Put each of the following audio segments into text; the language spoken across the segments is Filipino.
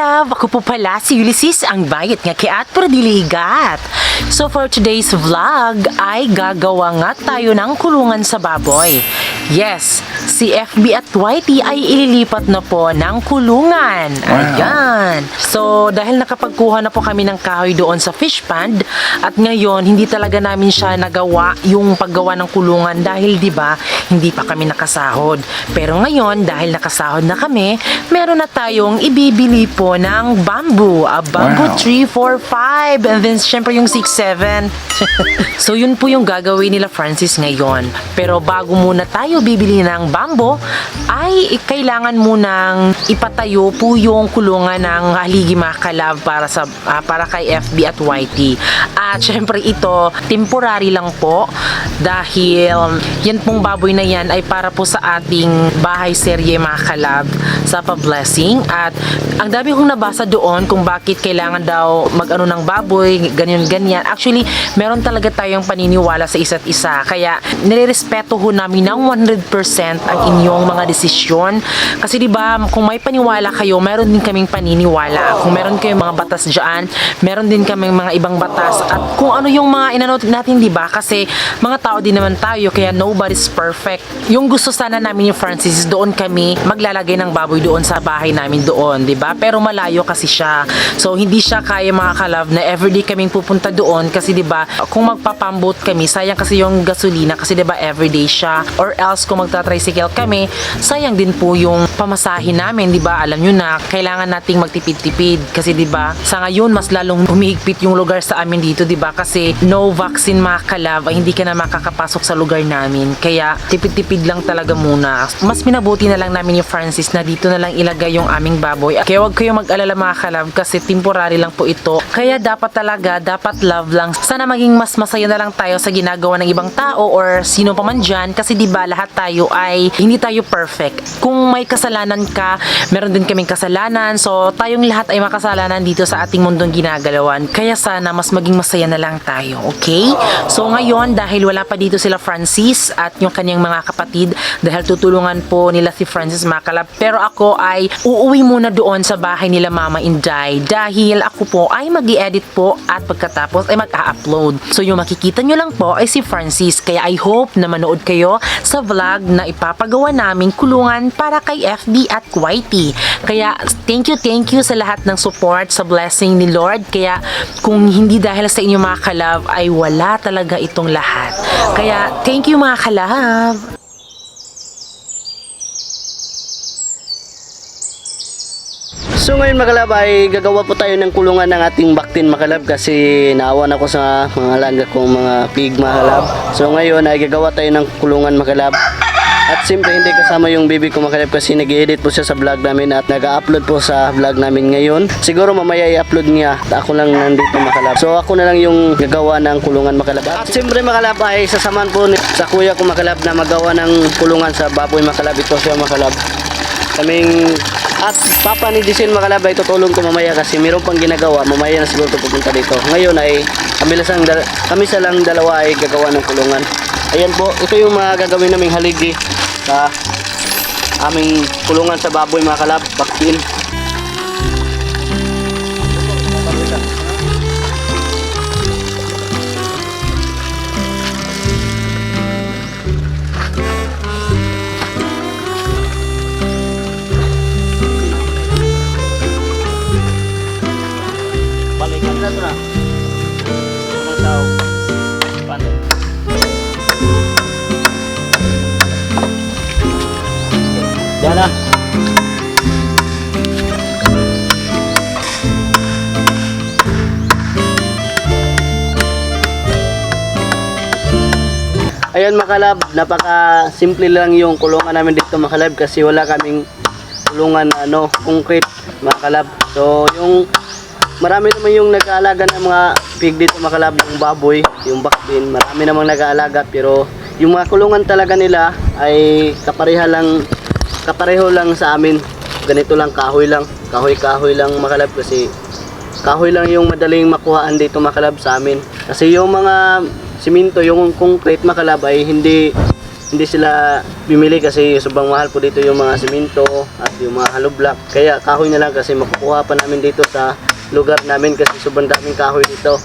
kalab, ako po pala si Ulysses, ang bayit nga kiat pero diligat. So for today's vlog ay gagawa nga tayo ng kulungan sa baboy. Yes, si FB at YT ay ililipat na po ng kulungan. Ayan. So dahil nakapagkuha na po kami ng kahoy doon sa fish pond at ngayon hindi talaga namin siya nagawa yung paggawa ng kulungan dahil 'di ba hindi pa kami nakasahod. Pero ngayon dahil nakasahod na kami, meron na tayong ibibili po ng bamboo. A bamboo Wow. 3, 4, 5 and then syempre yung 6, 7. so yun po yung gagawin nila Francis ngayon. Pero bago muna tayo bibili ng bamboo, ay kailangan munang ipatayo po yung kulungan ng haligi mga para sa ah, para kay FB at YT. At syempre ito temporary lang po dahil yan pong baboy na yan ay para po sa ating bahay serye mga sa pa-blessing at ang dami kong nabasa doon kung bakit kailangan daw mag-ano ng baboy, ganyan ganyan. Actually, meron talaga tayong paniniwala sa isa't isa. Kaya nirerespeto ho namin ng 100% ang inyong mga desisyon. Kasi 'di ba, kung may paniwala kayo, meron din kaming paniniwala. Kung meron kayong mga batas diyan, meron din kaming mga ibang batas at kung ano yung mga inano natin 'di ba? Kasi mga tao din naman tayo kaya nobody's perfect. Yung gusto sana namin yung Francis is doon kami maglalagay ng baboy doon sa bahay namin doon, 'di ba? Pero malayo kasi siya. So hindi siya kaya mga kalab na everyday kaming pupunta doon kasi 'di ba? Kung magpapambot kami, sayang kasi yung gasolina kasi 'di ba everyday siya or else kung magta-tricycle kami, sayang din po yung pamasahin namin, 'di ba? Alam niyo na, kailangan nating magtipid-tipid kasi 'di ba? Sa ngayon mas lalong humihigpit yung lugar sa amin dito, 'di ba? Kasi no vaccine mga kalab, ay hindi ka na makakapasok sa lugar namin. Kaya tipid-tipid lang talaga muna. Mas minabuti na lang namin yung Francis na dito na lang ilagay yung aming baboy. Kaya wag kayong mag-alala mga kalab kasi temporary lang po ito. Kaya dapat talaga, dapat love lang. Sana maging mas masaya na lang tayo sa ginagawa ng ibang tao or sino pa man dyan. Kasi di ba lahat tayo ay hindi tayo perfect. Kung may kasalanan ka, meron din kaming kasalanan. So tayong lahat ay makasalanan dito sa ating mundong ginagalawan. Kaya sana mas maging masaya na lang tayo. Okay? So ngayon, dahil wala pa dito sila Francis at yung kanyang mga kapatid, dahil tutulungan po nila si Francis Makalab. Pero ako ay uuwi muna doon sa bahay nila Mama Inday dahil ako po ay mag edit po at pagkatapos ay mag-a-upload. So yung makikita nyo lang po ay si Francis. Kaya I hope na manood kayo sa vlog na ipapagawa naming kulungan para kay FB at YT. Kaya thank you, thank you sa lahat ng support, sa blessing ni Lord. Kaya kung hindi dahil sa inyo mga kalab ay wala talaga itong lahat. Kaya thank you mga kalab. So ngayon makalab ay gagawa po tayo ng kulungan ng ating baktin makalab kasi naawan ako sa mga alaga kong mga pig makalab. So ngayon ay gagawa tayo ng kulungan makalab. At siyempre hindi kasama yung baby ko makalab kasi nag-edit po siya sa vlog namin at nag-upload po sa vlog namin ngayon. Siguro mamaya i-upload niya. Ako lang nandito makalab. So ako na lang yung gagawa ng kulungan makalab. At siyempre makalab ay sasaman po ni, sa kuya ko makalab na magawa ng kulungan sa baboy makalab. Ito siya makalab kaming at papa ni Giselle Makalab ay tutulong ko mamaya kasi mayroon pang ginagawa. Mamaya na siguro pupunta dito. Ngayon ay kami, lang, kami sa lang dalawa ay gagawa ng kulungan. Ayan po ito yung mga gagawin naming haligi sa aming kulungan sa baboy mga kalab baktin Ayan makalab, napaka simple lang yung kulungan namin dito makalab kasi wala kaming kulungan na ano, concrete makalab. So yung marami naman yung nag-aalaga ng mga pig dito makalab yung baboy, yung bakbin, marami namang nag-aalaga pero yung mga kulungan talaga nila ay kapareha lang kapareho lang sa amin. Ganito lang kahoy lang, kahoy-kahoy lang makalab kasi kahoy lang yung madaling makuhaan dito makalab sa amin. Kasi yung mga siminto, yung concrete makalab ay hindi hindi sila bimili kasi sobrang mahal po dito yung mga simento at yung mga hollow block. Kaya kahoy na lang kasi makukuha pa namin dito sa lugar namin kasi sobrang daming kahoy dito.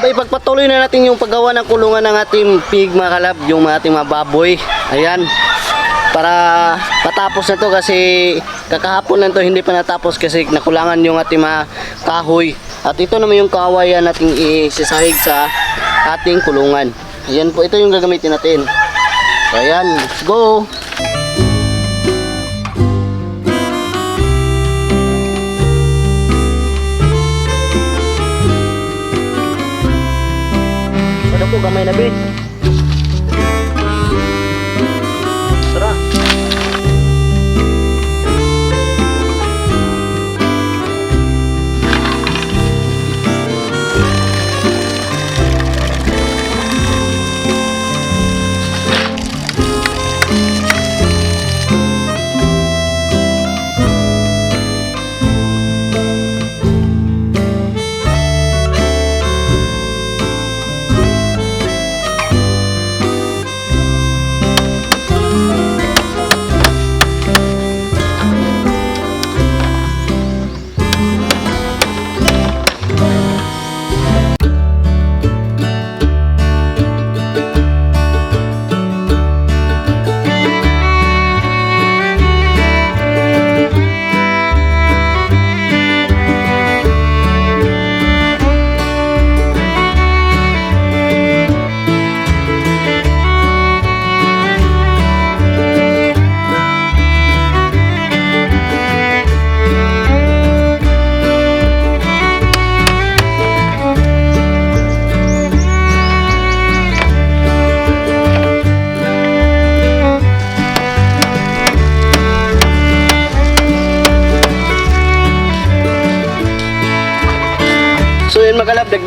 Kalab, ipagpatuloy na natin yung paggawa ng kulungan ng ating pig mga kalab, yung ating mga baboy. Ayan. Para matapos na to kasi kakahapon lang to hindi pa natapos kasi nakulangan yung ating mga kahoy. At ito naman yung kawayan nating isasahig sa ating kulungan. Ayan po, ito yung gagamitin natin. So ayan, let's go! Ano po, gamay na bit.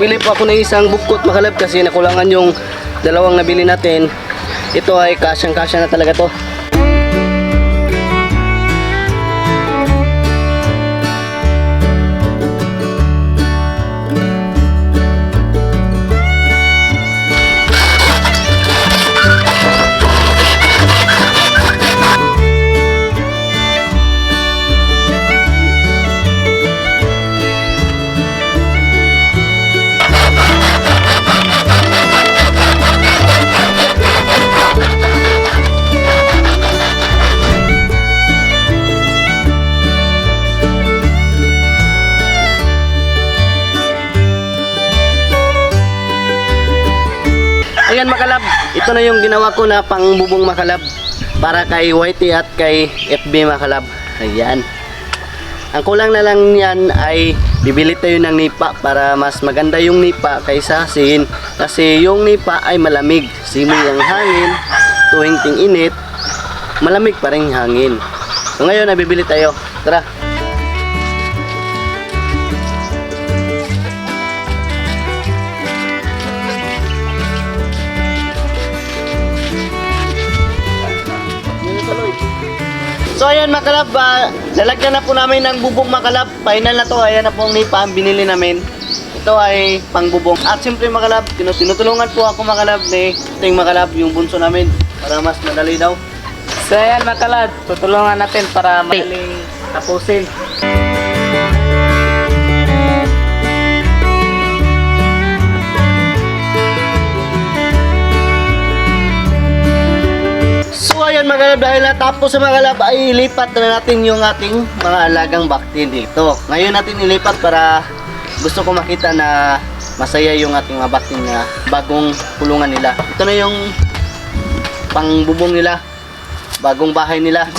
Nagbili po ako ng isang bukot makalab kasi nakulangan yung dalawang nabili natin. Ito ay kasyang kasya na talaga to. Na yung ginawa ko na pangbubong makalab para kay Whitey at kay FB makalab. Ayan. Ang kulang na lang niyan ay bibili tayo ng nipa para mas maganda yung nipa kaysa sin kasi yung nipa ay malamig. Simoy ang hangin, tuwing ting init, malamig pa rin hangin. So ngayon ay bibili tayo. Tara. So ayan mga ah, lalagyan na po namin ng bubong mga kalab. Final na to, ayan na po ang nipa binili namin. Ito ay pangbubong. At siyempre mga kalab, tinu- tinutulungan po ako mga kalab ni yung mga kalab, yung bunso namin para mas madali daw. So ayan mga tutulungan natin para madaling tapusin. Kalab, dahil natapos sa mga kalab ay ilipat na natin yung ating mga alagang bakti dito. Ngayon natin ilipat para gusto ko makita na masaya yung ating mga bakti na bagong kulungan nila. Ito na yung pangbubong nila, bagong bahay nila.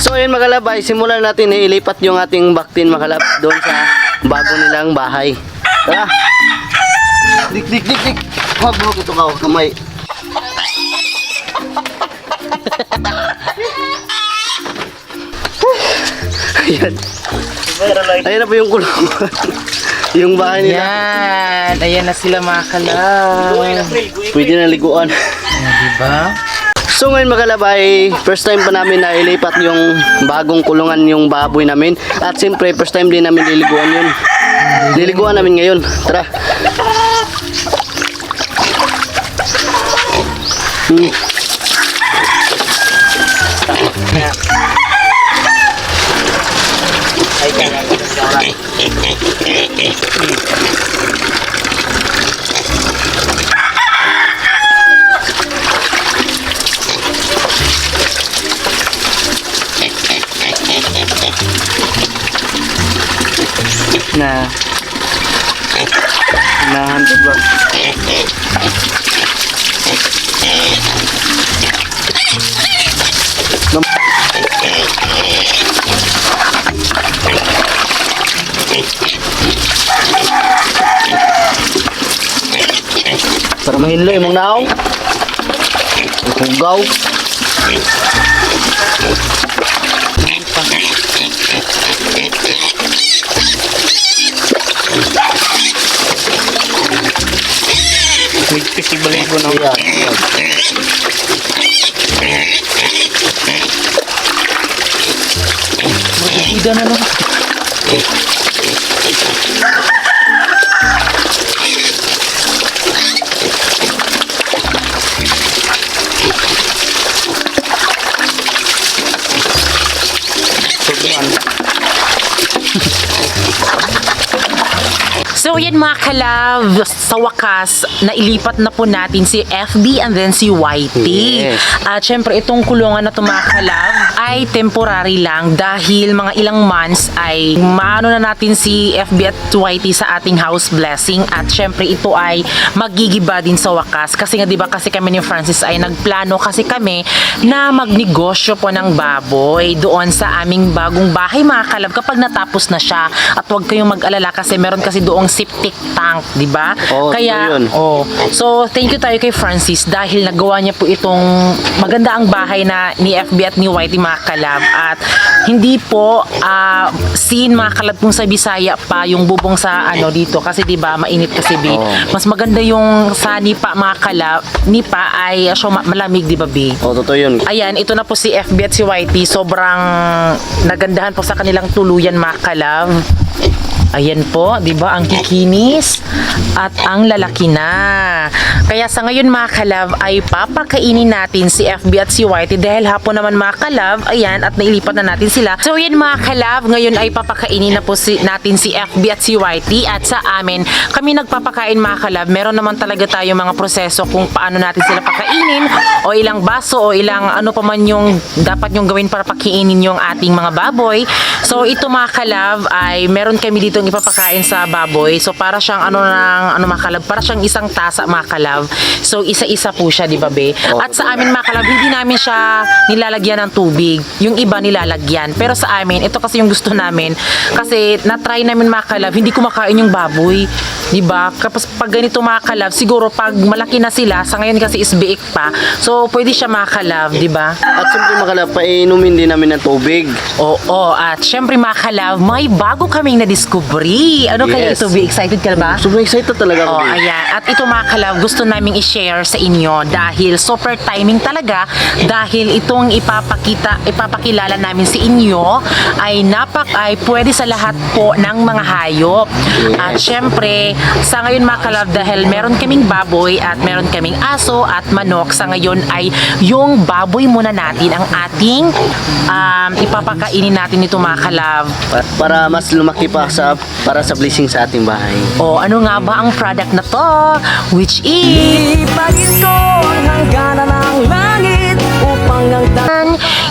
So ayun mga kalab, ay simulan natin na ilipat yung ating baktin mga kalab doon sa bago nilang bahay. Tara! Dik, dik, dik, dik! Huwag mo ito ka, kamay. Ayan. Ayan na po yung kulungan. yung bahay nila. Yan. Ayan na sila mga kalab. Pwede na liguan. Diba? So ngayon mga kalabay, first time pa namin na ilipat yung bagong kulungan yung baboy namin. At siyempre, first time din namin liliguan yun. Liliguan namin ngayon. Tara. Hmm. Para mahinlo mga naong. Hugaw. Ligpit ibalik ko na. Ayan. Magigida na lang. Yan mga kalab, sa wakas, nailipat na po natin si FB and then si YT. Yes. At syempre itong kulungan na to mga kalab ay temporary lang dahil mga ilang months ay maano na natin si FB at YT sa ating house blessing at syempre ito ay magigiba din sa wakas kasi nga 'di ba kasi kami ni Francis ay nagplano kasi kami na magnegosyo po ng baboy doon sa aming bagong bahay mga kalab kapag natapos na siya at huwag kayong mag-alala kasi meron kasi doong septic tank, 'di ba? Oo, Kaya yun. Oh. So, thank you tayo kay Francis dahil nagawa niya po itong maganda ang bahay na ni FB at ni Whitey mga kalab. At hindi po ah, seen mga kalab kung sa Bisaya pa yung bubong sa ano dito kasi 'di ba mainit kasi B. Oo. Mas maganda yung sa Nipa mga kalab. Nipa ay uh, so, ma- malamig 'di ba B? O, totoo yun. Ayan, ito na po si FB at si Whitey. Sobrang nagandahan po sa kanilang tuluyan mga kalab. Ayan po, 'di ba? Ang kikinis at ang lalaki na. Kaya sa ngayon mga kalab ay papakainin natin si FB at si Whitey dahil hapon naman mga kalab, ayan at nailipat na natin sila. So yan mga kalab, ngayon ay papakainin na po si, natin si FB at si Whitey at sa amin, kami nagpapakain mga kalab. Meron naman talaga tayo mga proseso kung paano natin sila pakainin o ilang baso o ilang ano pa man yung dapat yung gawin para pakainin yung ating mga baboy. So ito mga kalab ay meron kami dito ipapakain sa baboy. So para siyang ano ng ano mga kalab, para siyang isang tasa mga kalab. So isa-isa po siya, di ba be? At sa amin mga kalab, hindi namin siya nilalagyan ng tubig. Yung iba nilalagyan. Pero sa amin, ito kasi yung gusto namin. Kasi na-try namin mga kalab, hindi kumakain yung baboy. Di ba? Kapag pag ganito mga kalab, siguro pag malaki na sila, sa ngayon kasi is biik pa. So pwede siya mga kalab, di ba? At siyempre mga kalab, painumin din namin ng tubig. Oo, at syempre mga kalab, may bago kaming na-discovery. Ano kaya Yes. ito? Be excited ka ba? Sobrang excited talaga ako. Oh, babe. ayan. At ito mga kalab, gusto naming i-share sa inyo dahil super timing talaga dahil itong ipapakita, ipapakilala namin sa inyo ay napak ay pwede sa lahat po ng mga hayop. At syempre, sa ngayon mga kalab, dahil meron kaming baboy at meron kaming aso at manok, sa ngayon ay yung baboy muna natin ang ating um, ipapakainin natin ito mga kalab. Pa- Para mas lumaki pa sa para sa blessing sa ating bahay. O ano nga ba ang product na to? Which is... Ipagin ko ang hangganan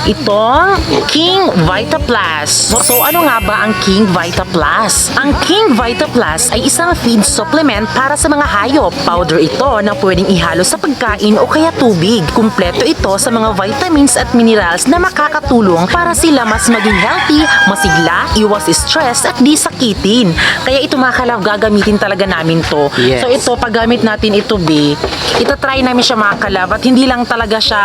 itong King Vita Plus. So, ano nga ba ang King Vita Plus? Ang King Vita Plus ay isang feed supplement para sa mga hayop. Powder ito na pwedeng ihalo sa pagkain o kaya tubig. Kumpleto ito sa mga vitamins at minerals na makakatulong para sila mas maging healthy, masigla, iwas stress at di sakitin. Kaya ito mga kalab, gagamitin talaga namin to. Yes. So ito, paggamit natin ito, B, itatry namin siya mga kalab at hindi lang talaga siya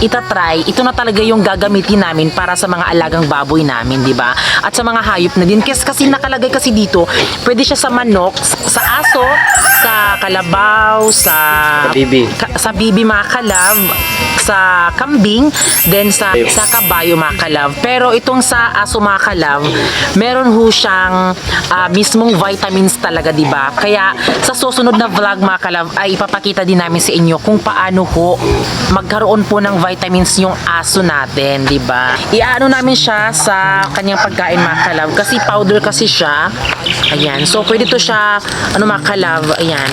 itatry, ito na talaga yung gagamitin namin para sa mga alagang baboy namin, di ba? At sa mga hayop na din. Kasi, kasi nakalagay kasi dito, pwede siya sa manok, sa aso, sa kalabaw, sa... Sa bibi. ka- sa bibi mga kalab, sa kambing, then sa sa kabayo mga kalab. Pero itong sa aso mga kalab, meron ho siyang ah, mismong vitamins talaga, di ba? Kaya sa susunod na vlog mga kalab ay ipapakita din namin sa inyo kung paano ho magkaroon po ng vitamins yung aso natin, di ba? Iaano namin siya sa kanyang pagkain mga kasi powder kasi siya. Ayan. So pwede to siya ano mga kalab, ayan.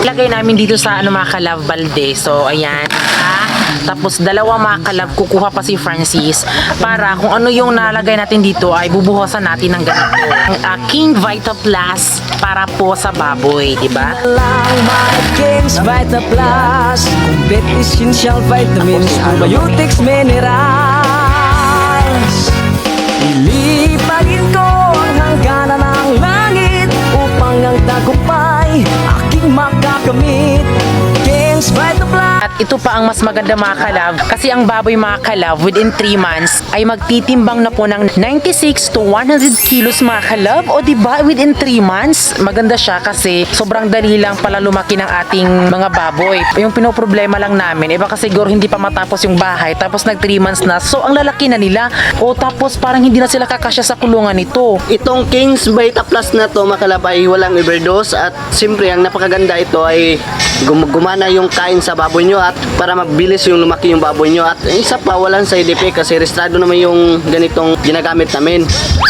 Ilagay namin dito sa ano mga balde. So ayan. Ah, tapos dalawa mga kalab kukuha pa si Francis para kung ano yung nalagay natin dito ay bubuhosan natin ng ganito. Ang ah, King Vita Plus para po sa baboy, di ba? King's Vita Plus Complete essential vitamins Probiotics, minerals ito pa ang mas maganda mga kalab kasi ang baboy mga kalab within 3 months ay magtitimbang na po ng 96 to 100 kilos mga kalab o di ba within 3 months maganda siya kasi sobrang dali lang pala lumaki ng ating mga baboy. Yung pinoproblema lang namin iba kasi siguro hindi pa matapos yung bahay tapos nag 3 months na so ang lalaki na nila o tapos parang hindi na sila kakasya sa kulungan nito. Itong King's Vita Plus na to makalab ay walang overdose at siyempre ang napakaganda ito ay gum- gumana yung kain sa baboy nyo at para mabilis yung lumaki yung baboy nyo at isa pa walang side effect kasi restrado naman yung ganitong ginagamit namin.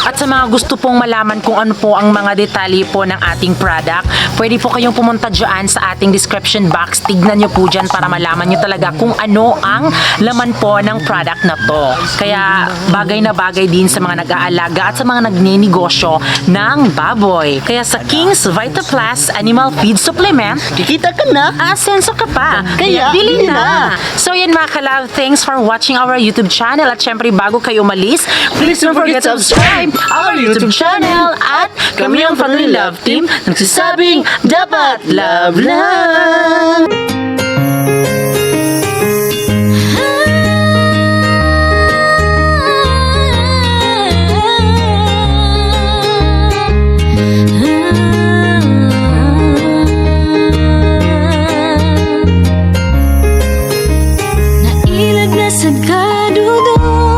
At sa mga gusto pong malaman kung ano po ang mga detalye po ng ating product, pwede po kayong pumunta dyan sa ating description box. Tignan nyo po dyan para malaman nyo talaga kung ano ang laman po ng product na to. Kaya bagay na bagay din sa mga nag-aalaga at sa mga nagninegosyo ng baboy. Kaya sa King's Vita Plus Animal Feed Supplement, Kikita ka na! Asenso ka pa. Kaya, bili na. na. So yan mga kalab, thanks for watching our YouTube channel. At syempre bago kayo umalis, please don't forget to subscribe our YouTube channel. At kami ang Family Love Team nagsasabing dapat love lang.